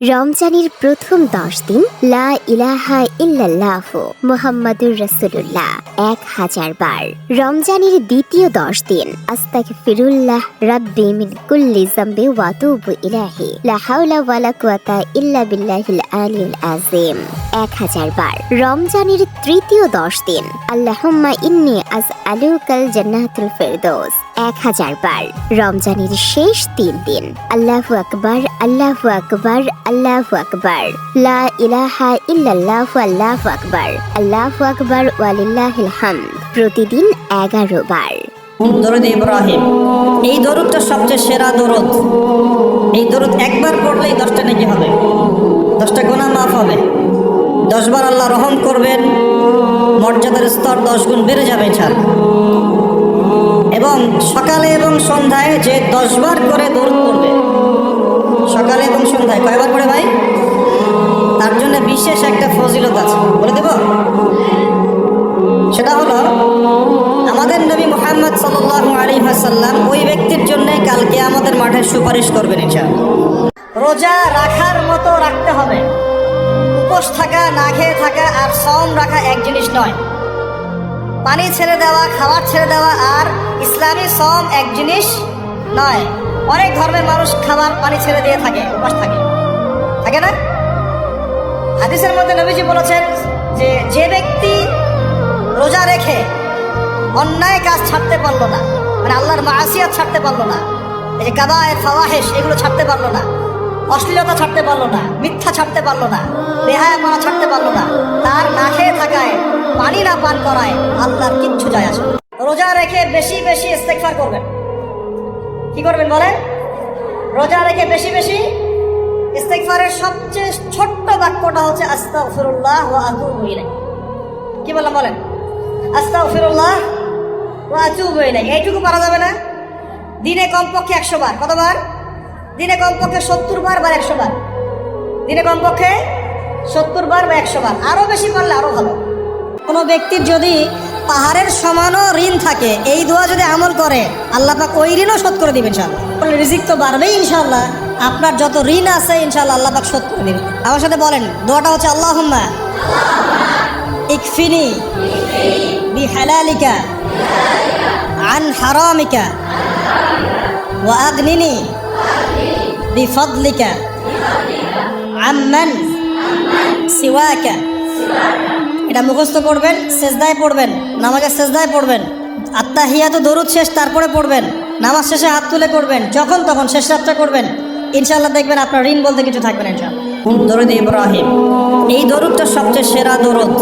রমজানের প্রথম দশ দিন লা ইলাহা ইল্লাল্লাহ মুহাম্মাদুর রাসূলুল্লাহ, এক হাজার বার। রমজানের দ্বিতীয় দশ দিন আস্তাক ফিরুল্লাহ রাব্বি মিন কুল্লি জাম্বি ওয়া তুবু ইলাহি, লা হাওলা ওয়ালা কুওয়াতা ইল্লা বিল্লাহিল আলিয়্যিল আযীম। এক হাজার বার। রমজানের তৃতীয় দশ দিন, আল্লাহুম্মা ইন্নি আজ আলুকাল জান্নাতুল ফেরদৌস। এক হাজার বার। রমজানের শেষ তিন দিন। আল্লাহু আকবার আল্লাহু আকবার আল্লাহু আকবার। লা ইলাহা ইল্লাল্লাহু, আল্লাহু আকবার। আল্লাহু আকবার, ওয়ালিল্লাহিল হামদ। প্রতিদিন এগারো বার। দরুদ ইব্রাহিম। এই দরুদটা সবচেয়ে সেরা দরুদ। এই দরুদ একবার পড়লেই দশটা নাকি হবে? দশটা গোনা মাফ হবে। দশবার আল্লাহ রহম করবেন। মর্যাদার স্তর দশ গুণ বেড়ে যাবে ছাড় এবং সকালে এবং সন্ধ্যায় যে দশবার করে দরুদ পড়বে সকালে এবং সন্ধ্যায়। কয়বার করে ভাই? তার জন্য বিশেষ একটা ফজিলত আছে। বলে দেব? সেটা হলো, আমাদের নবী মোহাম্মদ সাল্লাল্লাহু আলাইহি ওয়াসাল্লাম ওই ব্যক্তির জন্য কালকে আমাদের মাঠে সুপারিশ করবেন ইনশাআল্লাহ। রোজা রাখার মতো রাখতে হবে। উপোস থাকা, না খেয়ে থাকা আর সম রাখা এক জিনিস নয়। পানি ছেড়ে দেওয়া, খাবার ছেড়ে দেওয়া আর ইসলামী সম এক জিনিস নয়। অনেক ধর্মের মানুষ খাবার, পানি ছেড়ে দিয়ে থাকে, উপাস থাকে। থাকে না? হাদিসের মধ্যে নবীজি বলেছেন যে যে ব্যক্তি রোজা রেখে অন্যায় কাজ ছাড়তে পারল না মানে আল্লাহর মাসিয়াত ছাড়তে পারল না, এই যে কাবায়, ফাওয়াহেশ, এগুলো ছাড়তে পারল না, অশ্লীলতা ছাড়তে পারল না, মিথ্যা ছাড়তে পারল না বেহায়া পানা ছাড়তে পারল না, তার না খেয়ে থাকায় না পান করায় আল্লাহর কিচ্ছু যায় আসে রোজা রেখে বেশি বেশি ইস্তেকফার করবেন। কি করবেন বলেন? রোজা রেখে বেশি বেশি ইস্তেকফারের সবচেয়ে ছোট্ট বাক্যটা হচ্ছে আস্তাগফিরুল্লাহ ওয়া আতুবু ইলাইহি। কি বললাম বলেন? আস্তাগফিরুল্লাহ ওয়া আতুবু ইলাইহি। এইটুকু পারা যাবে না। দিনে কমপক্ষে একশো বার। কতবার? দিনে কমপক্ষে সত্তর বার বা একশো বার? দিনে কমপক্ষে সত্তর বার বা একশো বার। আরও বেশি পারলে আরও ভালো। কোনো ব্যক্তির যদি পাহাড়ের সমানও ঋণ থাকে এই দোয়া যদি আমল করে আল্লাহ পাক ওই ঋণও শোধ করে দিবেন ইনশাল্লাহ রিজিক তো বাড়বেই ইনশাল্লাহ আপনার যত ঋণ আছে ইনশাল্লাহ আল্লাহ পাক শোধ করে দিবেন আমার সাথে বলেন দোয়াটা হচ্ছে আল্লাহ ইকফিনি বিহালালিকা আন হারামিকা وأغنني بفضلك عمن سواك এটা মুখস্থ করবেন সেজদায় পড়বেন, নামাজের সেজদায় পড়বেন। আত্মা হিয়া তো দরুদ শেষ, তারপরে পড়বেন। নামাজ শেষে হাত তুলে করবেন যখন তখন শেষ রাতটা করবেন। ইনশাল্লাহ দেখবেন আপনার ঋণ বলতে কিছু থাকবেন ইনশাল্লাহ দরুদ ইব্রাহিম। এই দরুদটা সবচেয়ে সেরা দরুদ।